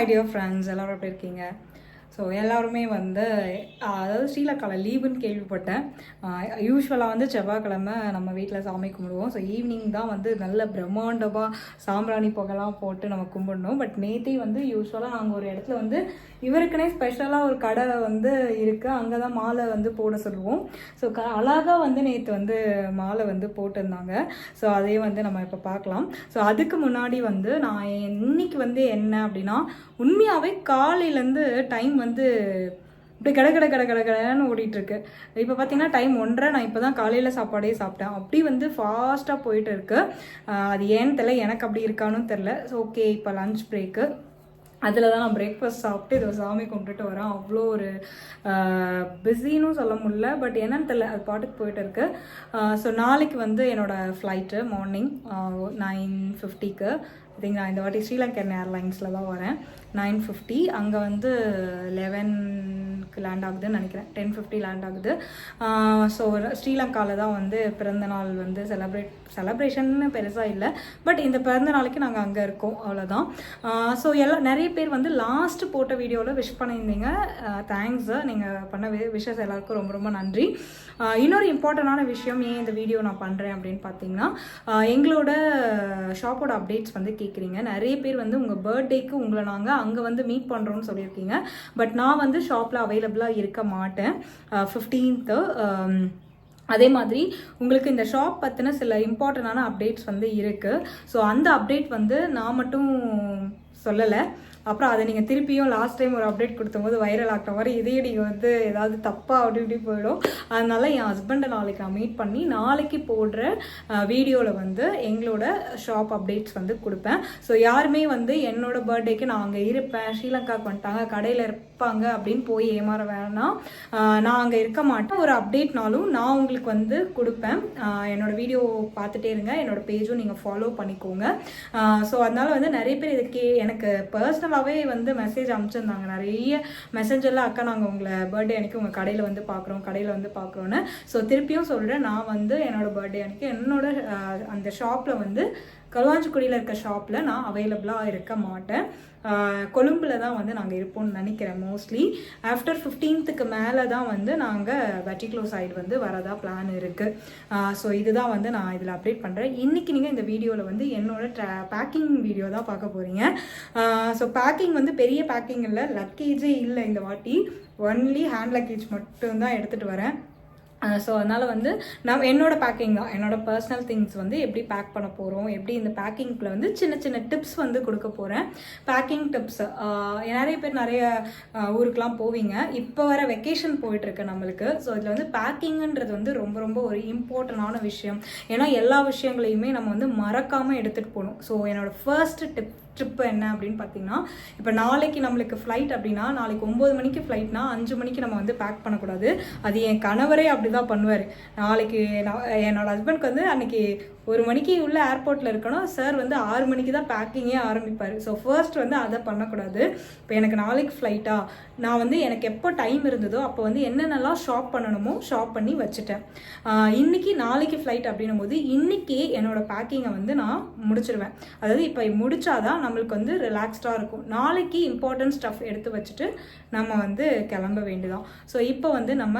My dear friends எல்லோரும் எப்படி இருக்கீங்க? ஸோ எல்லாருமே வந்து அதாவது ஸ்ரீலக்காவில் லீவுன்னு கேள்விப்பட்டேன். யூஸ்வலாக வந்து செவ்வாய்க்கிழமை நம்ம வீட்டில் சாமி கும்பிடுவோம். ஸோ ஈவினிங் தான் வந்து நல்ல பிரம்மாண்டமாக சாம்பிராணி புகைலாம் போட்டு நம்ம கும்பிடணும். பட் நேத்தி வந்து யூஸ்வலாக நாங்கள் ஒரு இடத்துல வந்து இவருக்குனே ஸ்பெஷலாக ஒரு கடை வந்து இருக்குது அங்கே தான் மாலை வந்து போட சொல்லுவோம். ஸோ க அழகாக வந்து நேற்று வந்து மாலை வந்து போட்டிருந்தாங்க. ஸோ அதே வந்து நம்ம இப்போ பார்க்கலாம் ஸோ அதுக்கு முன்னாடி வந்து நான் இன்னைக்கு வந்து என்ன அப்படின்னா உண்மையாகவே காலையிலேருந்து டைம் வந்து இப்படி கடை கட கட கட கடன்னு ஓடிட்டுருக்கு. இப்போ பார்த்தீங்கன்னா டைம் ஒன்றரை நான் இப்போ தான் காலையில் சாப்பாடே சாப்பிட்டேன். அப்படி வந்து ஃபாஸ்ட்டாக போயிட்டு இருக்கு அது ஏன்னு தெரில எனக்கு அப்படி இருக்கான்னு தெரில ஸோ ஓகே இப்போ லஞ்ச் பிரேக்கு அதில் தான் நான் பிரேக்ஃபாஸ்ட் சாப்பிட்டு இதை சாமி கும்பிட்டுட்டு வரேன். அவ்வளோ ஒரு பிஸின்னு சொல்ல முடியல. பட் என்னன்னு தெரியல அது பாட்டுக்கு போயிட்டு இருக்கு. ஸோ நாளைக்கு வந்து என்னோடய ஃப்ளைட்டு மார்னிங் நைன் ஃபிஃப்டிக்கு திங்க் நான் இந்த வாட்டி ஸ்ரீலங்கன் ஏர்லைன்ஸில் தான் வரேன். நைன் ஃபிஃப்டி அங்கே வந்து லெவன் லேண்ட் ஆகுதுன்னு நினைக்கிறேன். டென் ஃபிஃப்டி லேண்ட் ஆகுது. ஸோ ஸ்ரீலங்காவில் தான் வந்து பிறந்தநாள் வந்து செலப்ரேட் செலப்ரேஷன்னு பெருசாக இல்லை. பட் இந்த பிறந்த நாளைக்கு நாங்கள் அங்கே இருக்கோம். அவ்வளோதான் ஸோ எல்லாம் நிறைய பேர் வந்து லாஸ்ட் போட்ட வீடியோவில் விஷ் பண்ணியிருந்தீங்க. தேங்க்ஸ் நீங்கள் பண்ண விஷஸ் எல்லாருக்கும் ரொம்ப ரொம்ப நன்றி. இன்னொரு இம்பார்ட்டண்டான விஷயம் ஏன் இந்த வீடியோ நான் பண்ணுறேன் அப்படின்னு பார்த்தீங்கன்னா எங்களோட ஷாப்போட அப்டேட்ஸ் வந்து கேட்குறீங்க நிறைய பேர் வந்து உங்கள் பர்த்டேக்கு உங்களை நாங்கள் அங்கே வந்து மீட் பண்ணுறோன்னு சொல்லியிருக்கீங்க. பட் நான் வந்து ஷாப்பில் அவைலபிளாக இருக்க மாட்டேன். ஃபிஃப்டீன்த்து அதே மாதிரி உங்களுக்கு இந்த ஷாப் பற்றின சில இம்பார்ட்டண்டான அப்டேட்ஸ் வந்து இருக்குது ஸோ அந்த அப்டேட் வந்து நான் மட்டும் சொல்லலை. அப்புறம் அதை நீங்கள் திருப்பியும் லாஸ்ட் டைம் ஒரு அப்டேட் கொடுத்தபோது வைரல் ஆகிற மாதிரி இதையும் நீங்கள் வந்து ஏதாவது தப்பாக அப்படி இப்படி போயிடும். அதனால என் ஹஸ்பண்டை நாளைக்கு நான் மீட் பண்ணி நாளைக்கு போடுற வீடியோவில் வந்து எங்களோட ஷாப் அப்டேட்ஸ் வந்து கொடுப்பேன். ஸோ யாருமே வந்து என்னோட பர்த்டேக்கு நான் அங்கே இருப்பேன். ஸ்ரீலங்காக்கு வந்துட்டாங்க. கடையில் இருப்பேன் இருப்பாங்க அப்படின்னு போய் ஏமாற வேணாம். நான் அங்கே இருக்க மாட்டேன். ஒரு அப்டேட்னாலும் நான் உங்களுக்கு வந்து கொடுப்பேன். என்னோட வீடியோ பார்த்துட்டே இருங்க. என்னோட பேஜும் நீங்கள் ஃபாலோ பண்ணிக்கோங்க. ஸோ அதனால வந்து நிறைய பேர் இதுக்கே எனக்கு பர்சனலாகவே வந்து மெசேஜ் அனுப்பிச்சிருந்தாங்க நிறைய மெசேஜெல்லாம் அக்கா நாங்கள் உங்களை பர்த்டே அன்னைக்கு உங்கள் கடையில் வந்து பார்க்குறோம் கடையில் வந்து பார்க்குறோன்னு ஸோ திருப்பியும் சொல்கிறேன் நான் வந்து என்னோட பர்த்டே அன்னைக்கு என்னோட அந்த ஷாப்பில் வந்து களுவாஞ்சிக்குடியில் இருக்க ஷாப்பில் நான் அவைலபிளாக இருக்க மாட்டேன். கொழும்பில் தான் வந்து நாங்கள் இருப்போம்னு நினைக்கிறேன் மோஸ்ட்லி ஆஃப்டர் ஃபிஃப்டீன்த்துக்கு மேலே தான் வந்து நாங்கள் வெட்டிக்ளோ சைடு வந்து வரதா பிளான் இருக்குது ஸோ இதுதான் வந்து நான் இதில் அப்டேட் பண்ணுறேன் இன்றைக்கி நீங்கள் இந்த வீடியோவில் வந்து என்னோட ட்ரா பேக்கிங் வீடியோ தான் பார்க்க போகிறீங்க ஸோ பேக்கிங் வந்து பெரிய பேக்கிங் இல்லை லக்கேஜே இல்லை இந்த வாட்டி. ஒன்லி ஹேண்ட் லக்கேஜ் மட்டும்தான் எடுத்துகிட்டு வரேன். ஸோ அதனால் வந்து நான் என்னோட பேக்கிங் தான். என்னோட பர்சனல் திங்ஸ் வந்து எப்படி பேக் பண்ண போகிறோம் எப்படி இந்த பேக்கிங்கில் வந்து சின்ன சின்ன டிப்ஸ் வந்து கொடுக்க போகிறேன் பேக்கிங் டிப்ஸ் நிறைய பேர் நிறைய ஊருக்கெலாம் போவீங்க. இப்போ வர வெக்கேஷன் போயிட்டுருக்கு நம்மளுக்கு. ஸோ இதில் வந்து பேக்கிங்குன்றது வந்து ரொம்ப ரொம்ப ஒரு இம்பார்ட்டண்டான விஷயம். ஏன்னா எல்லா விஷயங்களையுமே நம்ம வந்து மறக்காமல் எடுத்துகிட்டு போகணும். ஸோ என்னோடய ஃபர்ஸ்ட் டிப் ட்ரிப்பு என்ன அப்படின்னு பார்த்தீங்கன்னா இப்போ நாளைக்கு நம்மளுக்கு ஃப்ளைட் அப்படின்னா நாளைக்கு ஒம்பது மணிக்கு ஃப்ளைட்னா அஞ்சு மணிக்கு நம்ம வந்து பேக் பண்ணக்கூடாது. அது என் கணவரே அப்படி தான் பண்ணுவார். நாளைக்கு நான் என்னோட ஹஸ்பண்ட்க்கு வந்து அன்னைக்கு ஒரு மணிக்கு உள்ள ஏர்போர்ட்டில் இருக்கணும். சார் வந்து ஆறு மணிக்கு தான் பேக்கிங்கே ஆரம்பிப்பார். ஸோ ஃபர்ஸ்ட் வந்து அதை பண்ணக்கூடாது. இப்போ எனக்கு நாளைக்கு ஃப்ளைட்டா நான் வந்து எனக்கு எப்போ டைம் இருந்ததோ அப்போ வந்து என்னென்னலாம் ஷாப் பண்ணணுமோ ஷாப் பண்ணி வச்சுட்டேன். இன்றைக்கி நாளைக்கு ஃப்ளைட் அப்படின்னும் போது இன்றைக்கே என்னோடய பேக்கிங்கை வந்து நான் முடிச்சிருவேன். அதாவது இப்போ முடித்தாதான் நம்மளுக்கு வந்து ரிலாக்ஸ்டாக இருக்கும். நாளைக்கு இம்பார்ட்டன்ட் ஸ்டஃப் எடுத்து வச்சுட்டு நம்ம வந்து கிளம்ப வேண்டியதான் ஸோ இப்போ வந்து நம்ம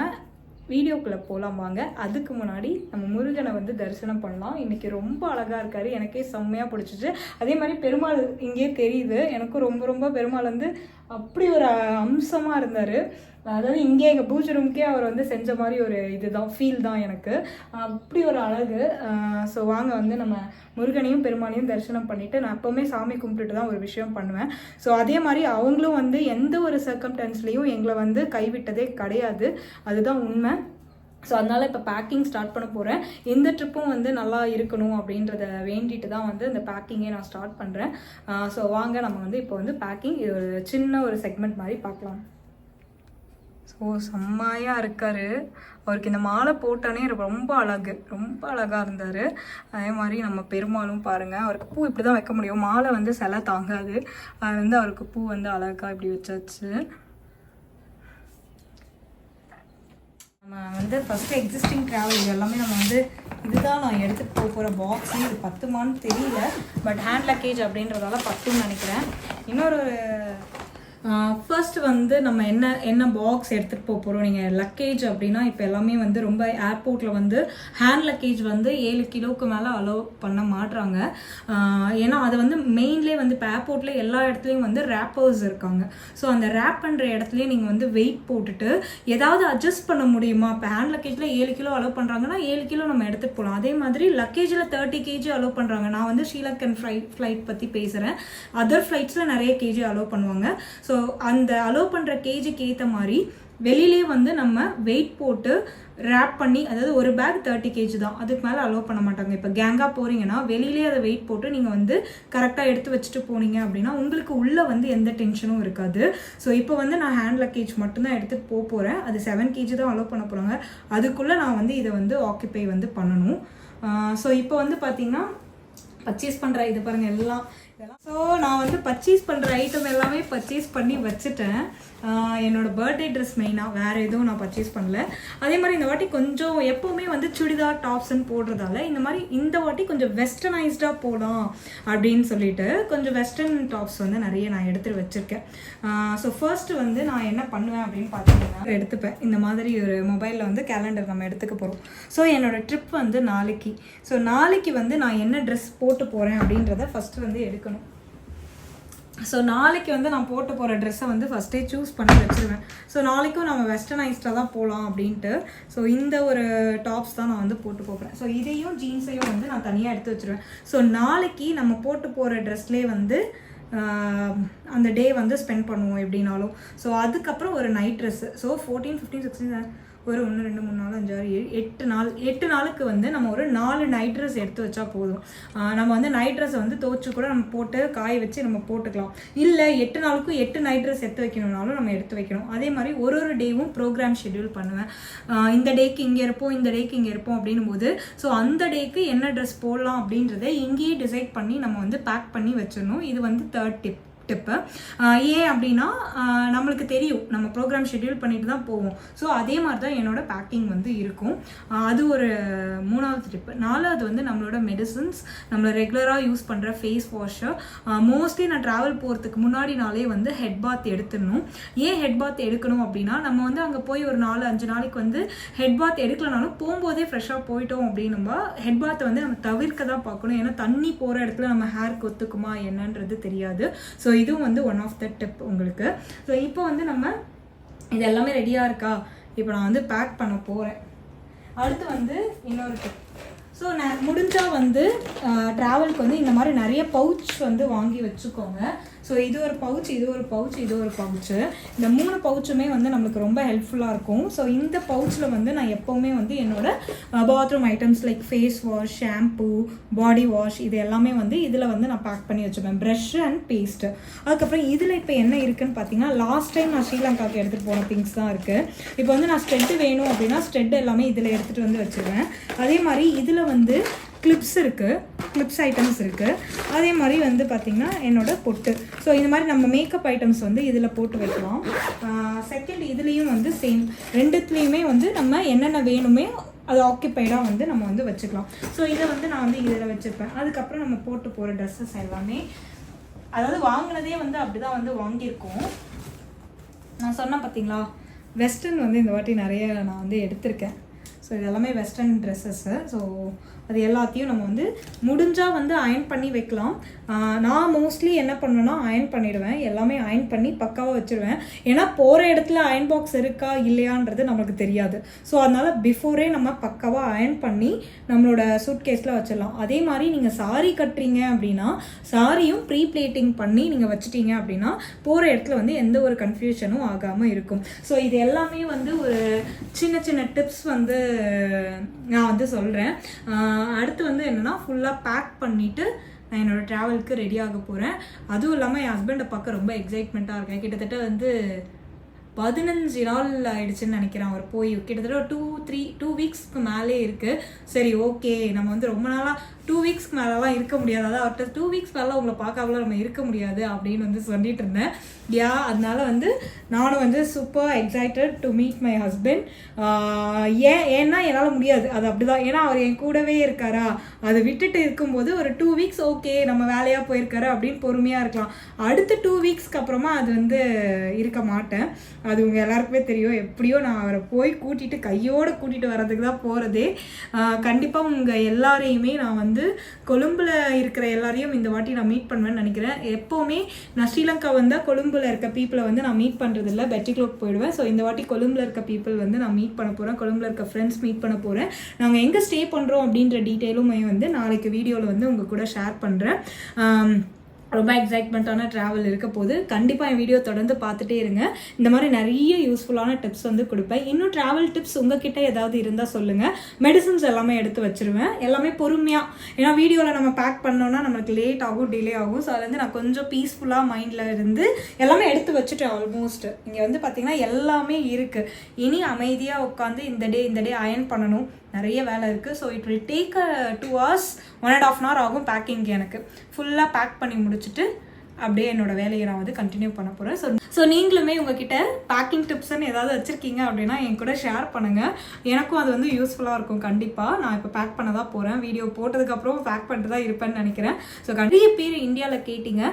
வீடியோக்குள்ளே போகலாம் வாங்க. அதுக்கு முன்னாடி நம்ம முருகனை வந்து தரிசனம் பண்ணலாம். இன்றைக்கி ரொம்ப அழகாக இருக்கார். எனக்கே செம்மையாக பிடிச்சிச்சு. அதே மாதிரி பெருமாள் இங்கேயே தெரியுது. எனக்கும் ரொம்ப ரொம்ப பெருமாள் வந்து அப்படி ஒரு அம்சமாக இருந்தார். அதாவது இங்கே எங்கள் பூஜை ரூம்க்கே அவர் வந்து செஞ்ச மாதிரி ஒரு இதுதான் ஃபீல் தான் எனக்கு. அப்படி ஒரு அழகு. ஸோ வாங்க வந்து நம்ம முருகனையும் பெருமாளையும் தரிசனம் பண்ணிவிட்டு நான் எப்போவுமே சாமி கும்பிட்டுட்டு தான் ஒரு விஷயம் பண்ணுவேன். ஸோ அதே மாதிரி அவங்களும் வந்து எந்த ஒரு சர்க்கம்டன்ஸ்லேயும் எங்களை வந்து கைவிட்டதே கிடையாது. அதுதான் உண்மை. ஸோ அதனால் இப்போ பேக்கிங் ஸ்டார்ட் பண்ண போகிறேன் இந்த ட்ரிப்பும் வந்து நல்லா இருக்கணும் அப்படின்றத வேண்டிட்டு தான் வந்து இந்த பேக்கிங்கே நான் ஸ்டார்ட் பண்ணுறேன் ஸோ வாங்க நம்ம வந்து இப்போ வந்து பேக்கிங் இது ஒரு சின்ன ஒரு செக்மெண்ட் மாதிரி பார்க்கலாம். ஸோ செம்மையாக இருக்கார். அவருக்கு இந்த மாலை போட்டானே ரொம்ப அழகு. ரொம்ப அழகாக இருந்தார். அதே மாதிரி நம்ம பெருமாளும் பாருங்கள் அவருக்கு பூ இப்படி தான் வைக்க முடியும். மாலை வந்து சிலை தாங்காது. அது வந்து அவருக்கு பூ வந்து அழகாக இப்படி வச்சாச்சு. நம்ம வந்து ஃபஸ்ட்டு எக்ஸிஸ்டிங் ட்ராவல் இது எல்லாமே நம்ம வந்து இதுதான் நான் எடுத்துகிட்டு போக போகிற பாக்ஸு இது பத்துமான்னு தெரியல. பட் ஹேண்ட் லக்கேஜ் அப்படின்றதால பத்துன்னு நினைக்கிறேன். இன்னொரு ஃபர்ஸ்ட் வந்து நம்ம என்ன என்ன பாக்ஸ் எடுத்துகிட்டு போக போகிறோம் நீங்கள் லக்கேஜ் அப்படின்னா இப்போ எல்லாமே வந்து ரொம்ப ஏர்போர்ட்டில் வந்து ஹேண்ட் லக்கேஜ் வந்து ஏழு கிலோவுக்கு மேலே அலோவ் பண்ண மாட்றாங்க. ஏன்னா அது வந்து மெயின்லேயே வந்து இப்போ ஏர்போர்ட்டில் எல்லா இடத்துலையும் வந்து ரேப்பர்ஸ் இருக்காங்க. ஸோ அந்த ரேப் பண்ணுற இடத்துலயே நீங்கள் வந்து வெயிட் போட்டுட்டு ஏதாவது அட்ஜஸ்ட் பண்ண முடியுமா? இப்போ ஹேண்ட் லக்கேஜில் ஏழு கிலோ அலோவ் பண்ணுறாங்கன்னா ஏழு கிலோ நம்ம எடுத்துகிட்டு போகலாம் அதே மாதிரி லக்கேஜில் தேர்ட்டி கேஜி அலோவ் பண்ணுறாங்க நான் வந்து ஸ்ரீலங்கன் ஃப்ளைட் ஃப்ளைட் பற்றி பேசுகிறேன் அதர் ஃப்ளைட்ஸில் நிறைய கேஜி அலோவ் பண்ணுவாங்க. ஸோ ஸோ அந்த அலோவ் பண்ணுற கேஜிக்கு ஏற்ற மாதிரி வெளியிலே வந்து நம்ம வெயிட் போட்டு ரேப் பண்ணி அதாவது ஒரு பேக் தேர்ட்டி கேஜி தான். அதுக்கு மேலே அலோவ் பண்ண மாட்டாங்க. இப்போ கேங்காக போகிறீங்கன்னா வெளியிலே அதை வெயிட் போட்டு நீங்கள் வந்து கரெக்டாக எடுத்து வச்சுட்டு போனீங்க அப்படின்னா உங்களுக்கு உள்ளே வந்து எந்த டென்ஷனும் இருக்காது. ஸோ இப்போ வந்து நான் ஹேண்ட் லக்கேஜ் மட்டும்தான் எடுத்துகிட்டு போக போகிறேன் அது செவன் கேஜி தான் அலோவ் பண்ண போகிறாங்க அதுக்குள்ளே நான் வந்து இதை வந்து ஆக்கிபை வந்து பண்ணணும். ஸோ இப்போ வந்து பார்த்தீங்கன்னா பர்ச்சேஸ் பண்ணுற இது பாருங்கள் எல்லாம் ஸோ நான் வந்து பர்ச்சேஸ் பண்ணுற ஐட்டம் எல்லாமே பர்ச்சேஸ் பண்ணி வச்சுட்டேன். என்னோடய என்னோட பர்த்டே ட்ரெஸ் மெயினாக வேறு எதுவும் நான் பர்ச்சேஸ் பண்ணல. அதே மாதிரி இந்த வாட்டி கொஞ்சம் எப்போவுமே வந்து சுடிதார் டாப்ஸ்ன்னு போடுறதால இந்த மாதிரி இந்த வாட்டி கொஞ்சம் வெஸ்டர்னைஸ்டாக போகலாம் அப்படின்னு சொல்லிட்டு கொஞ்சம் வெஸ்டர்ன் டாப்ஸ் வந்து நிறைய நான் எடுத்துட்டு வச்சுருக்கேன். ஸோ ஃபர்ஸ்ட் வந்து நான் என்ன பண்ணுவேன் அப்படின்னு பார்த்தீங்கன்னா எடுத்துப்பேன். இந்த மாதிரி ஒரு மொபைலில் வந்து கேலண்டர் நம்ம எடுத்துக்க போகிறோம் ஸோ என்னோட ட்ரிப் வந்து நாளைக்கு. ஸோ நாளைக்கு வந்து நான் என்ன ட்ரெஸ் போட்டு போகிறேன் அப்படின்றத ஃபஸ்ட்டு வந்து எடுக்கணும். ஸோ நாளைக்கு வந்து நான் போட்டு போகிற ட்ரெஸ்ஸை வந்து ஃபஸ்ட்டே சூஸ் பண்ணி வச்சுருவேன். ஸோ நாளைக்கும் நம்ம வெஸ்டர்னைஸ்டாக தான் போகலாம் அப்படின்ட்டு. ஸோ இந்த ஒரு டாப்ஸ் தான் நான் வந்து போட்டு போகிறேன் ஸோ இதையும் ஜீன்ஸையும் வந்து நான் தனியாக எடுத்து வச்சுருவேன். ஸோ நாளைக்கு நம்ம போட்டு போகிற ட்ரெஸ்லேயே வந்து அந்த டே வந்து ஸ்பெண்ட் பண்ணுவோம் எப்படின்னாலும் ஸோ அதுக்கப்புறம் ஒரு night dress so fourteen fifteen sixteen ஒரு ஒன்று ரெண்டு மூணு நாலு அஞ்சு ஆறு ஏழு எட்டு நாள் எட்டு நாளுக்கு வந்து நம்ம ஒரு நாலு நைட் ட்ரெஸ் எடுத்து வச்சா போதும். நம்ம வந்து நைட் ட்ரெஸ்ஸை வந்து துவச்சு கூட நம்ம போட்டு காய வச்சு நம்ம போட்டுக்கலாம். இல்லை எட்டு நாளுக்கும் எட்டு நைட் ட்ரெஸ் எடுத்து வைக்கணும்னாலும் நம்ம எடுத்து வைக்கணும். அதே மாதிரி ஒரு ஒரு டேவும் ப்ரோக்ராம் ஷெட்யூல் பண்ணுவேன். இந்த டேக்கு இங்கே இருப்போம் இந்த டேக்கு இங்கே இருப்போம் அப்படின்னும் போது ஸோ அந்த டேக்கு என்ன ட்ரெஸ் போடலாம் அப்படின்றத இங்கேயே டிசைட் பண்ணி நம்ம வந்து பேக் பண்ணி வச்சிடணும். இது வந்து தேர்ட் டிப் டிப்பு ஏன் அப்படின்னா நம்மளுக்கு தெரியும். நம்ம ப்ரோக்ராம் ஷெட்யூல் பண்ணிட்டு தான் போவோம். ஸோ அதே மாதிரி தான் என்னோட பேக்கிங் வந்து இருக்கும். அது ஒரு மூணாவது டிப்பு நாலாவது வந்து நம்மளோட மெடிசன்ஸ் நம்மளை ரெகுலராக யூஸ் பண்ணுற ஃபேஸ் வாஷர் மோஸ்ட்லி நான் ட்ராவல் போகிறதுக்கு முன்னாடி நாளே வந்து ஹெட் பாத் எடுத்துடணும். ஏன் ஹெட் பாத் எடுக்கணும் அப்படின்னா நம்ம வந்து அங்கே போய் ஒரு நாலு அஞ்சு நாளைக்கு வந்து ஹெட் பாத் எடுக்கலனாலும் போகும்போதே ஃப்ரெஷ்ஷாக போயிட்டோம் அப்படின்னும்பா ஹெட் பாத்தை வந்து நம்ம தவிர்க்க தான் பார்க்கணும். ஏன்னா தண்ணி போகிற இடத்துல நம்ம ஹேர் கொத்துக்குமா என்னன்றது தெரியாது. ஸோ இதுவும் வந்து ஒன் ஆஃப் த டிப் உங்களுக்கு. ஸோ இப்போ வந்து நம்ம இது எல்லாமே ரெடியாக இருக்கா? இப்போ நான் வந்து பேக் பண்ண போகிறேன் அடுத்து வந்து இன்னொரு டிப் ஸோ நான் முடிஞ்சால் வந்து ட்ராவலுக்கு வந்து இந்த மாதிரி நிறைய பவுச் வந்து வாங்கி வச்சுக்கோங்க. ஸோ இது ஒரு பவுச் இது ஒரு பவுச் இது ஒரு பவுச்சு இந்த மூணு பவுச்சுமே வந்து நம்மளுக்கு ரொம்ப ஹெல்ப்ஃபுல்லாக இருக்கும். ஸோ இந்த பவுச்சில் வந்து நான் எப்போவுமே வந்து என்னோடய bathroom items like face wash shampoo body wash இது எல்லாமே வந்து இதில் வந்து நான் பேக் பண்ணி வச்சுப்பேன். ப்ரஷ் அண்ட் பேஸ்ட்டு அதுக்கப்புறம் இதில் இப்போ என்ன இருக்குதுன்னு பார்த்தீங்கன்னா லாஸ்ட் டைம் நான் ஸ்ரீலங்காவுக்கு எடுத்துகிட்டு போன திங்ஸ் தான் இருக்குது இப்போ வந்து நான் ஸ்ட்ரெட்டு வேணும் அப்படின்னா ஸ்ட்ரெட் எல்லாமே இதில் எடுத்துகிட்டு வந்து வச்சுருவேன். அதே மாதிரி இதில் வந்து கிளிப்ஸ் இருக்குது கிளிப்ஸ் ஐட்டம்ஸ் இருக்குது அதே மாதிரி வந்து பார்த்திங்கன்னா என்னோடய பொட்டு. ஸோ இந்த மாதிரி நம்ம மேக்கப் ஐட்டம்ஸ் வந்து இதில் போட்டு வைக்கலாம். செகண்ட் இதுலேயும் வந்து சேம் ரெண்டுத்துலேயுமே வந்து நம்ம என்னென்ன வேணுமே அது ஆக்கியபைடாக வந்து நம்ம வந்து வச்சுக்கலாம். ஸோ இதை வந்து நான் வந்து இதில் வச்சுருப்பேன். அதுக்கப்புறம் நம்ம போட்டு போகிற ட்ரெஸ்ஸஸ் எல்லாமே. அதாவது வாங்கினதே வந்து அப்படி தான் வந்து வாங்கியிருக்கோம். நான் சொன்னேன் பார்த்தீங்களா வெஸ்டர்ன் வந்து இந்த வாட்டி நிறைய நான் வந்து எடுத்திருக்கேன். ஸோ இது எல்லாமே வெஸ்டர்ன் ட்ரெஸ்ஸஸ்ஸு ஸோ அது எல்லாத்தையும் நம்ம வந்து முடிஞ்சால் வந்து அயன் பண்ணி வைக்கலாம். நான் மோஸ்ட்லி என்ன பண்ணுவேன்னா அயன் பண்ணிடுவேன். எல்லாமே அயன் பண்ணி பக்காவாக வச்சுருவேன். ஏன்னா போகிற இடத்துல அயன் பாக்ஸ் இருக்கா இல்லையான்றது நம்மளுக்கு தெரியாது. ஸோ அதனால் பிஃபோரே நம்ம பக்காவாக அயன் பண்ணி நம்மளோட சூட் கேஸில் வச்சிடலாம். அதே மாதிரி நீங்கள் சாரி கட்டுறீங்க அப்படின்னா சாரியும் ப்ரீ பிளேட்டிங் பண்ணி நீங்கள் வச்சுட்டீங்க அப்படின்னா போகிற இடத்துல வந்து எந்த ஒரு கன்ஃபியூஷனும் ஆகாமல் இருக்கும். ஸோ இது எல்லாமே வந்து ஒரு சின்ன சின்ன டிப்ஸ் வந்து நான் வந்து சொல்கிறேன் அடுத்து வந்து என்னென்னா ஃபுல்லாக பேக் பண்ணிவிட்டு நான் என்னோடய ட்ராவலுக்கு ரெடி ஆக போகிறேன் அதுவும் இல்லாமல் என் ஹஸ்பண்டை பார்க்க ரொம்ப எக்ஸைட்மெண்ட்டாக இருக்கேன் கிட்டத்தட்ட வந்து பதினஞ்சு நாள் ஆயிடுச்சுன்னு நினைக்கிறேன் அவர் போய். கிட்டத்தட்ட டூ த்ரீ டூ வீக்ஸ்க்கு மேலே இருக்குது சரி ஓகே நம்ம வந்து ரொம்ப நாளாக டூ வீக்ஸ்க்கு மேலெலாம் இருக்க முடியாது. அதாவது அவர்கிட்ட டூ வீக்ஸ் மேலே உங்களை பார்க்காமல நம்ம இருக்க முடியாது அப்படின்னு வந்து சொல்லிட்டு இருந்தேன். யா அதனால வந்து நானும் வந்து super excited to meet my husband ஏன் ஏன்னா என்னால் முடியாது. அது அப்படிதான். ஏன்னா அவர் என் கூடவே இருக்காரா? அதை விட்டுட்டு இருக்கும்போது ஒரு டூ வீக்ஸ் ஓகே நம்ம வேலையாக போயிருக்காரு அப்படின்னு பொறுமையாக இருக்கலாம். அடுத்த டூ வீக்ஸ்க்கு அப்புறமா அது வந்து இருக்க மாட்டேன். அது உங்கள் எல்லாருக்குமே தெரியும். எப்படியோ நான் அவரை போய் கூட்டிகிட்டு கையோடு கூட்டிகிட்டு வர்றதுக்கு தான் போகிறதே கண்டிப்பாக உங்கள் எல்லாரையுமே நான் வந்து கொழும்புல இருக்கிற எல்லாரையும் இந்த வாட்டி நான் மீட் பண்ணுவேன்னு நினைக்கிறேன். எப்போவுமே நான் ஸ்ரீலங்கா வந்தால் கொழும்புல இருக்க பீப்புளை வந்து நான் மீட் பண்ணுறதில்ல பெட்டிக்லோக் போயிடுவேன். ஸோ இந்த வாட்டி கொழும்புல இருக்க பீப்புள் வந்து நான் மீட் பண்ண போகிறேன் கொழும்புல இருக்க ஃப்ரெண்ட்ஸ் மீட் பண்ண போகிறேன் நாங்கள் எங்கே ஸ்டே பண்ணுறோம் அப்படின்ற டீட்டெயிலுமே வந்து நாளைக்கு வீடியோவில் வந்து உங்கள் கூட ஷேர் பண்ணுறேன் ரொம்ப எக்ஸைட்மெண்ட்டான ட்ராவல் இருக்க போது கண்டிப்பாக என் வீடியோ தொடர்ந்து பார்த்துட்டே இருங்க. இந்த மாதிரி நிறைய யூஸ்ஃபுல்லான டிப்ஸ் வந்து கொடுப்பேன். இன்னும் ட்ராவல் டிப்ஸ் உங்ககிட்ட ஏதாவது இருந்தால் சொல்லுங்கள் மெடிசன்ஸ் எல்லாமே எடுத்து வச்சிருவேன். எல்லாமே பொறுமையாக ஏன்னா வீடியோவில் நம்ம பேக் பண்ணோன்னா நமக்கு லேட் ஆகும் டிலே ஆகும். ஸோ அதுலேருந்து நான் கொஞ்சம் பீஸ்ஃபுல்லாக மைண்டில் இருந்து எல்லாமே எடுத்து வச்சுட்டேன் ஆல்மோஸ்ட் இங்கே வந்து பார்த்திங்கன்னா எல்லாமே இருக்குது இனி அமைதியாக உட்காந்து இந்த டே இந்த டே அயன் பண்ணணும். நிறைய வேலை இருக்குது so it will take a two hours one and half hour ஆகும் பேக்கிங் எனக்கு. ஃபுல்லாக பேக் பண்ணி முடிச்சுட்டு அப்படியே என்னோட வேலையை நான் வந்து கண்டினியூ பண்ண போகிறேன் ஸோ ஸோ நீங்களுமே உங்ககிட்ட பேக்கிங் டிப்ஸ்ன்னு ஏதாவது வச்சுருக்கீங்க அப்படின்னா என் கூட ஷேர் பண்ணுங்கள் எனக்கும் அது வந்து யூஸ்ஃபுல்லாக இருக்கும் கண்டிப்பாக நான் இப்போ பேக் பண்ண தான் போகிறேன் வீடியோ போட்டதுக்கப்புறம் பேக் பண்ணிட்டு தான் இருப்பேன்னு நினைக்கிறேன். ஸோ நிறைய பேர் இந்தியாவில் கேட்டிங்க.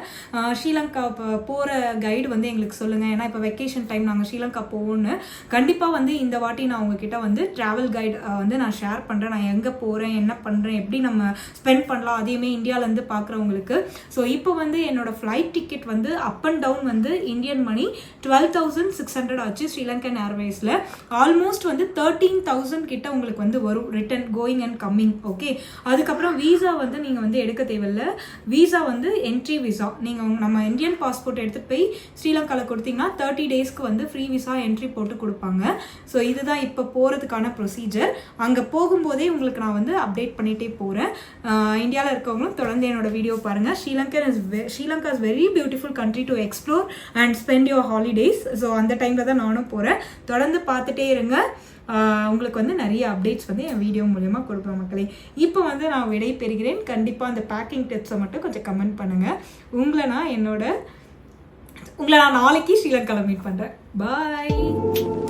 ஸ்ரீலங்கா இப்போ போகிற கைடு வந்து எங்களுக்கு சொல்லுங்கள் ஏன்னா இப்போ வெக்கேஷன் டைம் நாங்கள் ஸ்ரீலங்கா போகணுன்னு கண்டிப்பாக வந்து இந்த வாட்டி நான் உங்ககிட்ட வந்து ட்ராவல் கைடு வந்து நான் ஷேர் பண்ணுறேன் நான் எங்கே போகிறேன் என்ன பண்ணுறேன் எப்படி நம்ம ஸ்பெண்ட் பண்ணலாம் அதையுமே இந்தியாவிலேருந்து பார்க்குறவங்களுக்கு ஸோ இப்போ வந்து என்னோடய ஃப்ளைட் ஃப்ளைட் டிக்கெட் வந்து அப் அண்ட் டவுன் வந்து Indian money twelve thousand six hundred ஆச்சு ஸ்ரீலங்கன் ஏர்வேஸில் ஆல்மோஸ்ட் வந்து தேர்ட்டீன் தௌசண்ட் கிட்ட உங்களுக்கு வந்து வரும் return going and coming okay அதுக்கப்புறம் வீசா வந்து நீங்கள் வந்து எடுக்க தேவையில்ல. வீசா வந்து என்ட்ரி விசா நீங்கள் நம்ம இந்தியன் பாஸ்போர்ட் எடுத்துகிட்டு போய் ஸ்ரீலங்காவில் கொடுத்தீங்கன்னா தேர்ட்டி டேஸ்க்கு வந்து ஃப்ரீ விசா என்ட்ரி போட்டு கொடுப்பாங்க. ஸோ இதுதான் இப்போ போகிறதுக்கான ப்ரொசீஜர் அங்கே போகும்போதே உங்களுக்கு நான் வந்து அப்டேட் பண்ணிகிட்டே போகிறேன் இந்தியாவில் இருக்கவங்களும் தொடர்ந்து என்னோட வீடியோ பாருங்கள் Sri Lankan is Sri Lanka India's very beautiful country to explore and spend your holidays so அந்த டைமில் தான் நானும் போகிறேன் தொடர்ந்து பார்த்துட்டே இருங்க. உங்களுக்கு வந்து நிறைய அப்டேட்ஸ் வந்து என் வீடியோ மூலயமா கொடுப்பேன் மக்களே. இப்போ வந்து நான் விடை பெறுகிறேன். கண்டிப்பாக அந்த பேக்கிங் டிப்ஸை மட்டும் கொஞ்சம் கமெண்ட் பண்ணுங்கள் உங்களை நான் என்னோட உங்களை நான் நாளைக்கு ஸ்ரீலங்காவில் மீட் பண்ணுறேன் பாய்